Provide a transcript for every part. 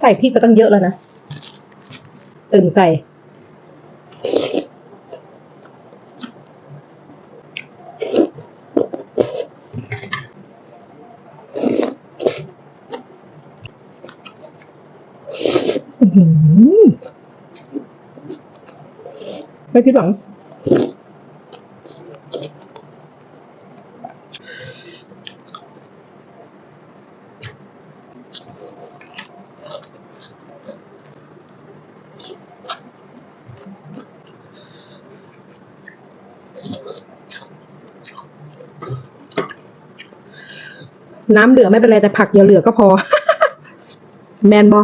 ใส่พริกก็ตั้งเยอะแล้วนะตื่นใส่ไม่ผิดหวัง น้ำเหลือไม่เป็นไรแต่ผักอย่าเหลือก็พอ แมนบอ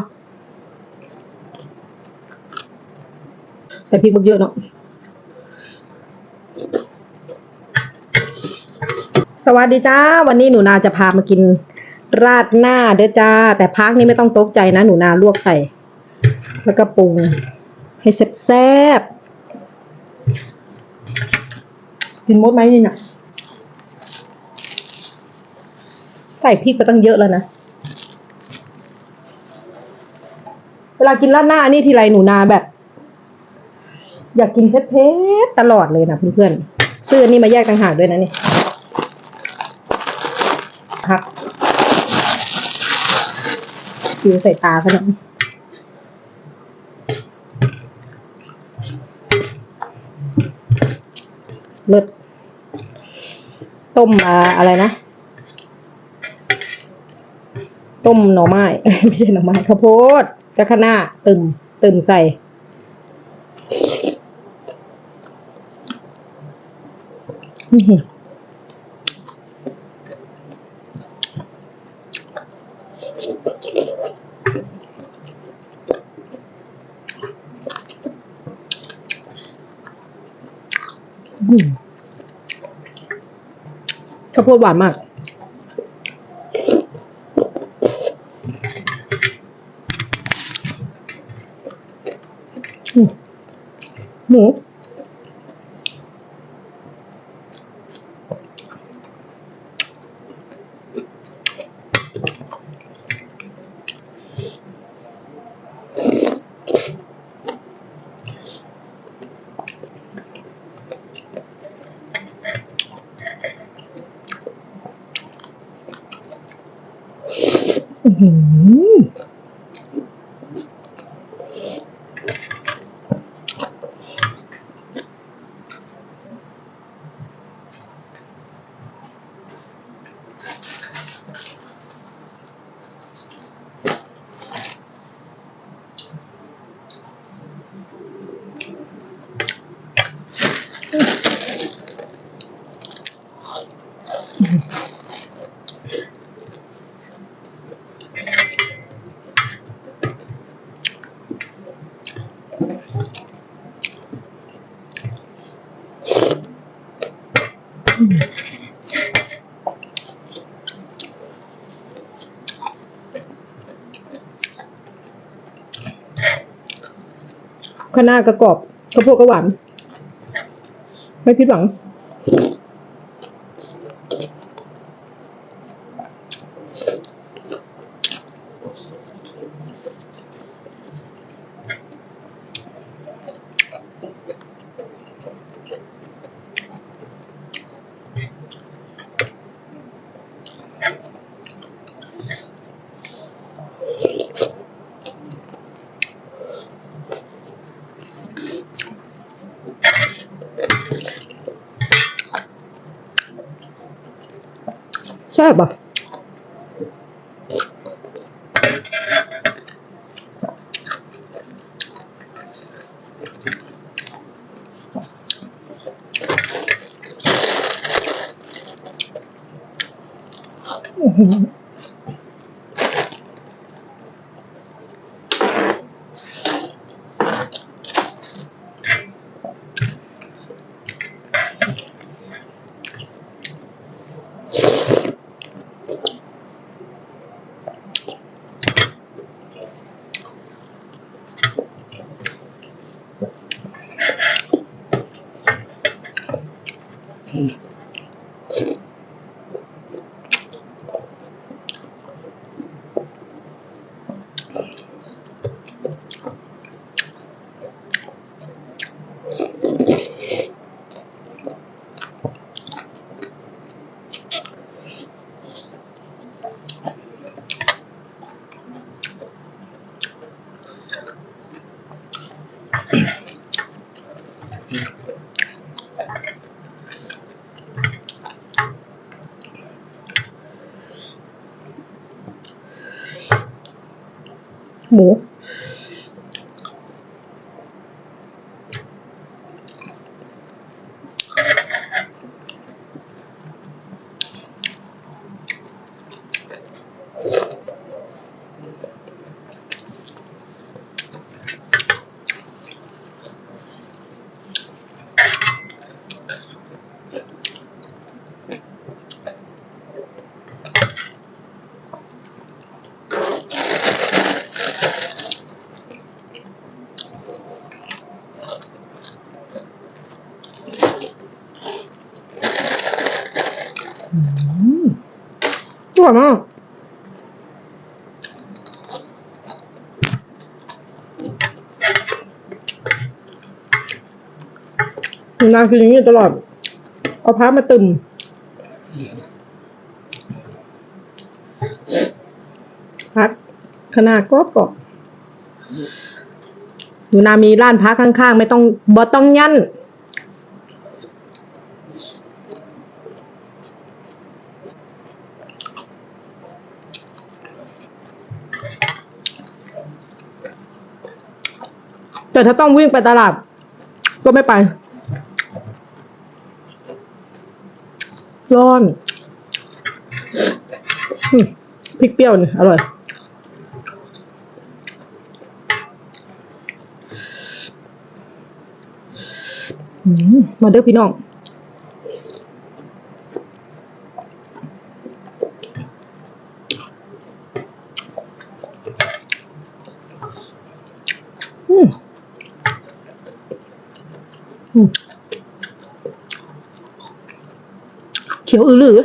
ใส่พริกบักเยอะเนาะสวัสดีจ้า วันนี้หนูนาจะพามากินราดหน้าเด้อจ้า แต่พักนี้ไม่ต้องตกใจนะ หนูนาลวกใส่ แล้วก็ปรุง ให้แซ่บๆกินมดไหมนี่น่ะ ใส่พริกไปตั้งเยอะแล้วนะ เวลากินราดหน้านี่ทีไรหนูนาแบบ อยากกินเผ็ดๆตลอดเลยนะเพื่อนๆซื้ออันนี้มาแยกต่างหากด้วยนะนี่พักคิวใส่ตาขนาดเลิศต้มอะไรนะ ต้มหน่อไม้ ไม่ใช่หน่อไม้ข้าวโพดกะคนาตึมตึมใส่ ข้าวโพดหวานมาก หมูอื้อหือ ข้าวหน้ากระกรอบข้าวโพดก็หวาน ไม่ผิดหวัง ใช่ป่ะ ร่อยมากนางกินอย่างนี้ตลอด เอาพักมาตึมพักขนาดกรอบกรอบหนูนามีร้านพักข้างๆ ไม่ต้องบอต้องยัน แต่ถ้าต้องวิ่งไปตลาด ก็ไม่ไป ร้อนพริกเปรี้ยวนี่อร่อยมมาเด้อพี่น้อง เขียวอือหรือ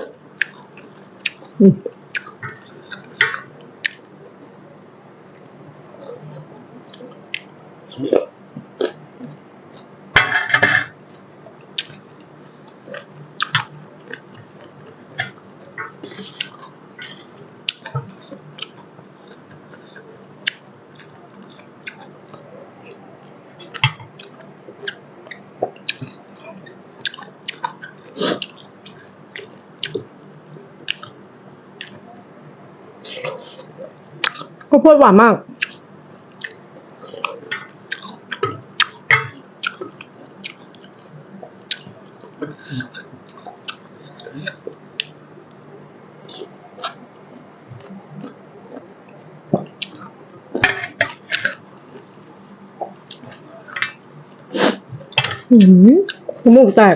มข้าวโพดหวานมาก อืมจมูกแตก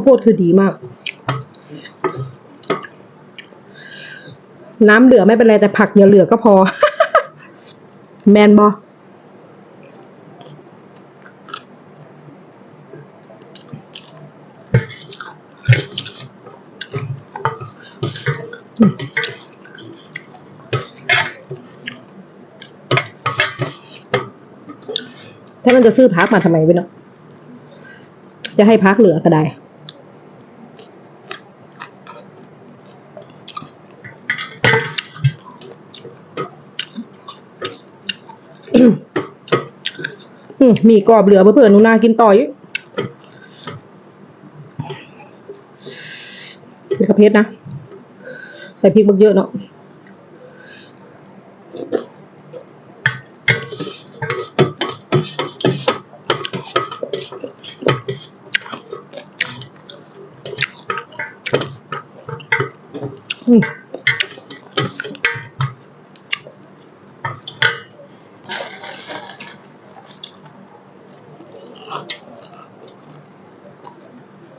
าวโพดคือดีมาก น้ำเหลือไม่เป็นไรแต่ผักอย่าเหลือก็พอ แมนบอถ้ามันจะซื้อพักมาทำไมวะเนาะจะให้พักเหลือก็ได้ อื มมีกรอบเหลือเพื่อนๆหนูนากินต่ออีกเป็นกระเพชรนะ ใส่พริกบักเยอะเนาะ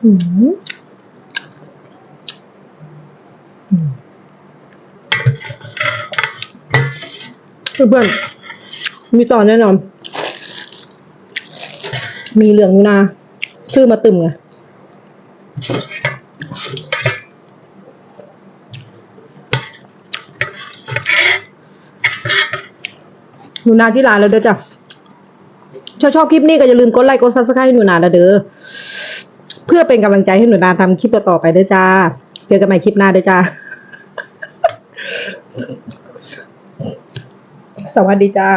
อืมเพื่อนๆมีต่อแน่นอน มีเหลืองอยู่นะชื่อมาตึมไงหนูนาที่ร้านแล้วเด้อจ้ะ ชอบชอบคลิปนี้ก็อย่าลืมกดไลค์กดซับสไครต์ให้หนูนานะเด้อเพื่อเป็นกำลังใจให้หนูนาทำคลิปต่อๆไปเด้อจ้า เจอกันใหม่คลิปหน้าเด้อจ้า สวัสดีจ้า